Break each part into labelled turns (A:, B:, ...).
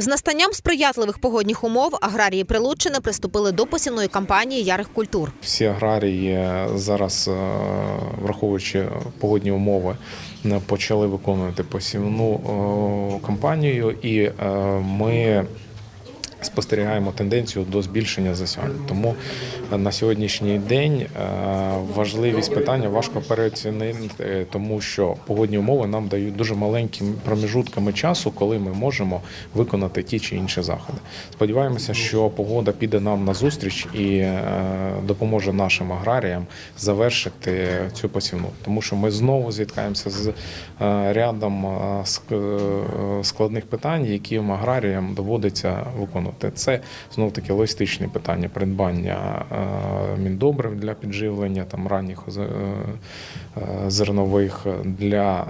A: З настанням сприятливих погодних умов аграрії Прилуччини приступили до посівної кампанії ярих культур.
B: Всі аграрії зараз, е, враховуючи погодні умови, е, почали виконувати посівну е, кампанію, і е, ми спостерігаємо тенденцію до збільшення засівань. Тому на сьогоднішній день е, важливість питання важко переоцінити, тому що погодні умови нам дають дуже маленькими проміжутками часу, коли ми можемо виконати ті чи інші заходи. Сподіваємося, що погода піде нам на зустріч і е, допоможе нашим аграріям завершити цю посівну, тому що ми знову зіткаємося з е, рядом е, ск- е, складних питань, які аграріям доводиться виконувати. Це знов таки логістичні питання придбання е, міндобрив для підживлення там ранніх е, е, зернових для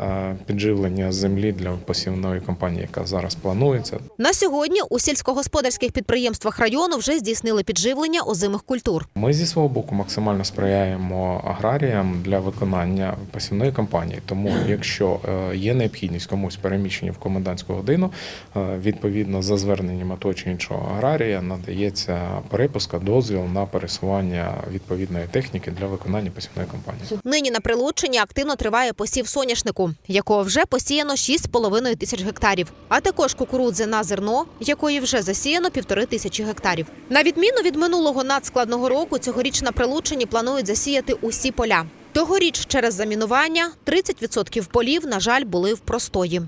B: підживлення землі для посівної кампанії, яка зараз планується.
A: На сьогодні у сільськогосподарських підприємствах району вже здійснили підживлення озимих культур.
B: Ми зі свого боку максимально сприяємо аграріям для виконання посівної кампанії. Тому, якщо є необхідність комусь переміщення в комендантську годину, відповідно за зверненням того чи іншого аграрія надається перепуска, дозвіл на пересування відповідної техніки для виконання посівної кампанії.
A: Нині на Прилуччині активно триває посів соняшнику, якого вже посіяно 6,5 тисяч гектарів, а також кукурудзи на зерно, якої вже засіяно півтори тисячі гектарів. На відміну від минулого надскладного року, цьогоріч на Прилуччині планують засіяти усі поля. Тогоріч через замінування 30% полів, на жаль, були в простої.